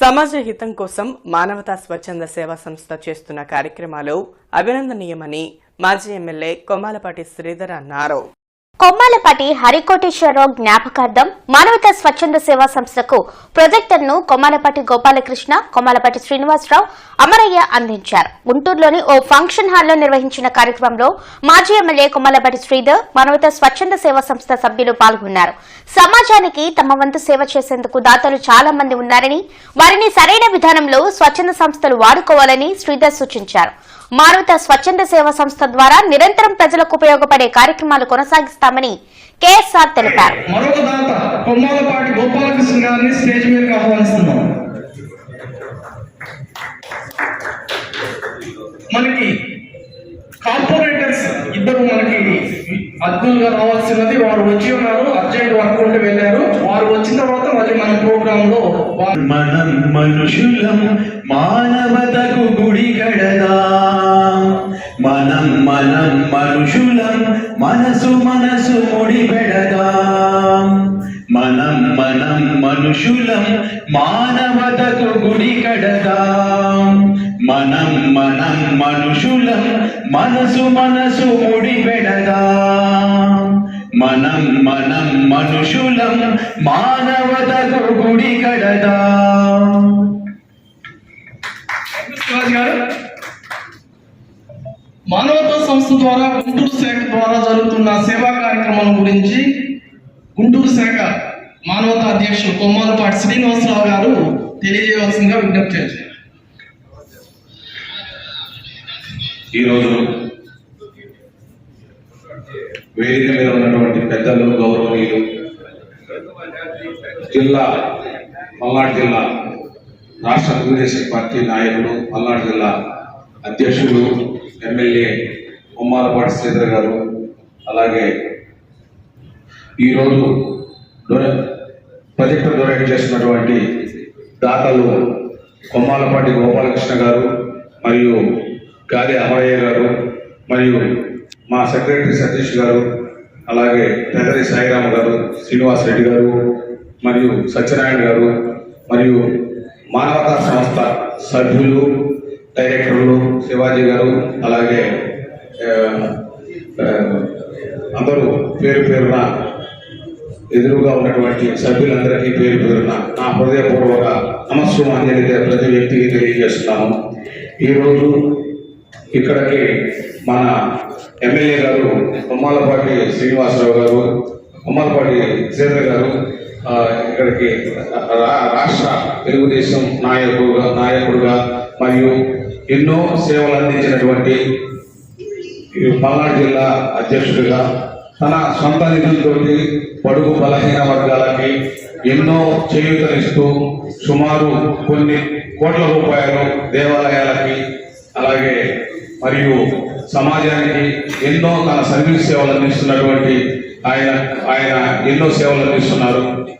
సమాజ హితం కోసం మానవతా స్వచ్ఛంద సేవా సంస్థ చేస్తున్న కార్యక్రమాలు అభినందనీయమని మాజీ ఎమ్మెల్యే కొమ్మాలపాటి శ్రీధర్ అన్నారు. కొమ్మాలపాటి హరికోటేశ్వరరావు జ్ఞాపకార్థం మానవతా స్వచ్ఛంద సేవా సంస్థకు ప్రొజెక్టర్ను కొమ్మాలపాటి గోపాలకృష్ణ కొమ్మాలపాటి శ్రీనివాసరావు అమరయ్య అందించారు. గుంటూరులోని ఓ ఫంక్షన్ హాల్లో నిర్వహించిన కార్యక్రమంలో మాజీ ఎమ్మెల్యే కొమ్మాలపాటి శ్రీధర్ మానవతా స్వచ్ఛంద సేవా సంస్థ సభ్యులు పాల్గొన్నారు. సమాజానికి తమ వంతు సేవ చేసేందుకు దాతలు చాలా మంది ఉన్నారని వారిని సరైన విధానంలో స్వచ్ఛంద సంస్థలు వాడుకోవాలని శ్రీధర్ సూచించారు. మారుత స్వచ్ఛంద సేవా సంస్థ ద్వారా నిరంతరం ప్రజలకు ఉపయోగపడే కార్యక్రమాలు కొనసాగిస్తామని కేఎస్ఆర్ తెలిపారు. మనకి కార్పొరేటర్స్ ఇద్దరు మనకి అద్భుతంగా రావాల్సినది. వారు వచ్చి ఉన్నారు. అర్జెంట్ వర్క్ ఉంటే వెళ్ళారు. వారు వచ్చిన తర్వాత ప్రోగ్రామ్లో మనం మనుషులం మానవతకు గుడి గడదా. మనం మనం మనుషులం మనసు మనసు ముడి పెడదా. మనం మనం మనుషులం మానవతకు గుడి కడదా మనం మనం మనుషులం మనసు మనసు ముడి పెడదా. మనం మనం మనుషులం మానవతకు గుడి కడదా గారు మానవతా సంస్థ ద్వారా గుంటూరు శాఖ ద్వారా జరుగుతున్న సేవా కార్యక్రమాల గురించి గుంటూరు శాఖ మానవతా అధ్యక్షుడు కొమ్మాలపాటి శ్రీనివాసరావు గారు తెలియజేయవలసిందిగా విజ్ఞప్తి చేశారు. ఈరోజు వేదిక మీద ఉన్నటువంటి పెద్దలు గౌరవనీయులు జిల్లా పల్నాడు జిల్లా రాష్ట్ర తెలుగుదేశం పార్టీ నాయకులు పల్నాడు జిల్లా అధ్యక్షుడు ఎమ్మెల్యే ఉమ్మాలపాటి శ్రీధర్ గారు అలాగే ఈరోజు డొనే ప్రాజెక్టు డొనేట్ చేసినటువంటి దాతలు కొమ్మాలపాటి గోపాలకృష్ణ గారు మరియు గాలి అమరయ్య గారు మరియు మా సెక్రటరీ సతీష్ గారు అలాగే పెదరి సాయిరామ గారు శ్రీనివాస్ రెడ్డి గారు మరియు సత్యనారాయణ గారు మరియు మానవతా సంస్థ సభ్యులు డైరెక్టర్లు శివాజీ గారు అలాగే అందరూ పేరు పేరున ఎదురుగా ఉన్నటువంటి సభ్యులందరికీ పేరు పేరున నా హృదయపూర్వక నమస్సుమాంజలి ప్రతి వ్యక్తికి తెలియజేస్తున్నాము. ఈరోజు ఇక్కడికి మన ఎమ్మెల్యే గారు కొమ్మాలపాటి శ్రీనివాసరావు గారు కొమ్మాలపాటి శ్రీధర్ గారు ఇక్కడికి రా- రాష్ట్ర తెలుగుదేశం నాయకుడుగా నాయకుడుగా మరియు ఎన్నో సేవలు అందించినటువంటి ఈ పల్నాడు జిల్లా అధ్యక్షుడిగా తన సొంత నిధులతోటి పడుగు బలహీన వర్గాలకి ఎన్నో చేయూతనిస్తూ సుమారు కొన్ని కోట్ల రూపాయలు దేవాలయాలకి అలాగే మరియు సమాజానికి ఎన్నో తన సర్వీస్ సేవలు అందిస్తున్నటువంటి ఆయన ఆయన ఎన్నో సేవలు అందిస్తున్నారు.